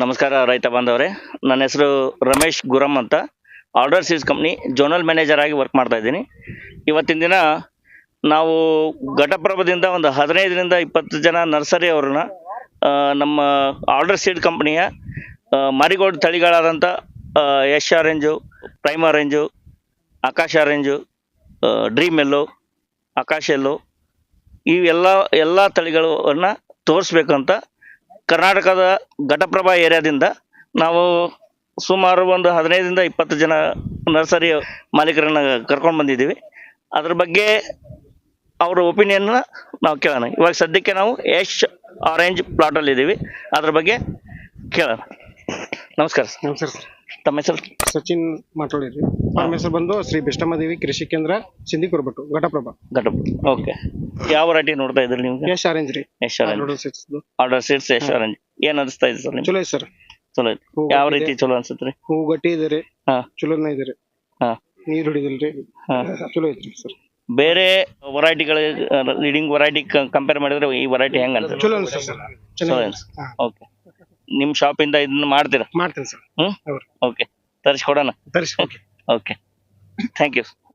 ನಮಸ್ಕಾರ ರೈತ ಬಾಂಧವರೇ. ನನ್ನ ಹೆಸರು ರಮೇಶ್ ಗುರಮ್ ಅಂತ. ಆರ್ಡರ್ ಸೀಸ್ ಕಂಪ್ನಿ ಜೋನಲ್ ಮ್ಯಾನೇಜರ್ ಆಗಿ ವರ್ಕ್ ಮಾಡ್ತಾ ಇದ್ದೀನಿ. ಇವತ್ತಿನ ದಿನ ನಾವು ಘಟಪ್ರಭದಿಂದ ಒಂದು ಹದಿನೈದರಿಂದ ಇಪ್ಪತ್ತು ಜನ ನರ್ಸರಿ ಅವ್ರನ್ನ ನಮ್ಮ ಆರ್ಡರ್ ಸೀಡ್ ಕಂಪ್ನಿಯ marigold ತಳಿಗಳಾದಂಥ Yash orange prime orange Akash orange dream yellow Akash yellow ಇವೆಲ್ಲ ಎಲ್ಲ ತಳಿಗಳನ್ನ ತೋರಿಸ್ಬೇಕಂತ ಕರ್ನಾಟಕದ ಘಟಪ್ರಭಾ ಏರಿಯಾದಿಂದ ನಾವು ಸುಮಾರು ಒಂದು ಹದಿನೈದರಿಂದ ಇಪ್ಪತ್ತು ಜನ ನರ್ಸರಿ ಮಾಲೀಕರನ್ನ ಕರ್ಕೊಂಡು ಬಂದಿದ್ದೀವಿ. ಅದ್ರ ಬಗ್ಗೆ ಅವರ ಒಪಿನಿಯನ್ನ ನಾವು ಕೇಳೋಣ. ಇವಾಗ ಸದ್ಯಕ್ಕೆ ನಾವು ಯಶ್ ಆರೆಂಜ್ ಪ್ಲಾಟಲ್ಲಿದ್ದೀವಿ. ಅದ್ರ ಬಗ್ಗೆ ಕೇಳೋಣ. ನಮಸ್ಕಾರ ನಮಸ್ಕಾರ ಸರ್. ತಮ್ಮ ಹೆಸರು ಸಚಿನ್ ಮಾತಾಡಿರಿ. ನಮ್ಮ ಹೆಸರು ಬಂದು ಶ್ರೀ ದೇವಿ ಕೃಷಿ ಕೇಂದ್ರ ಸಿಂಧಿ ಕೊರಬಟ್ಟು ಘಟಪ್ರಭಾ. ಘಟಪ್ರಭ. ಓಕೆ. ಯಾವ ವೆರೈಟಿ ನೋಡ್ತಾ ಇದ್ರಿ ನಿಮ್ಗೆ ಎಸ್ ಆರೆಂಜ್ ರೀ. S orange order seeds S orange ಏನ್ ಅನಿಸ್ತಾ ಇದೆ ಸರ್ ಚಲೋ ಐತೆ ಸರ್. ಚಲೋ ಐತಿ ಯಾವ ರೀತಿ ಚಲೋ ಅನ್ಸುತ್ತೆ ರೀ? ಹೂ ಗಟ್ಟಿ ಇದೆ ರೀ. ಹಾ. ಚಲೋನ ಇದೆ ರೀ. ಹಾ. ನೀರ್ ಹೊಡಿದಿಲ್ರಿ ಹಾ. ಚಲೋ ಐತ್ರಿ ಸರ್. ಬೇರೆ ವೆರೈಟಿಗಳ ಲೀಡಿಂಗ್ ವೆರೈಟಿ ಕಂಪೇರ್ ಮಾಡಿದ್ರೆ ಈ ವೆರೈಟಿ ಹೆಂಗ್ ಅನ್ಸುತ್ತೆ? ಚಲೋ ಅನ್ಸುತ್ತೆ ಓಕೆ. ನಿಮ್ಮ ಶಾಪಿಂದ ಇದನ್ನ ಮಾಡ್ತೀರಾ? ಮಾಡ್ತೀನಿ ಸರ್. ಹ್ಮ್? ಹೌದು. ಓಕೆ ತರಿಸ್ಕೊಡೋಣ ತರಿಸಿ ಓಕೆ ಓಕೆ ಥ್ಯಾಂಕ್ ಯು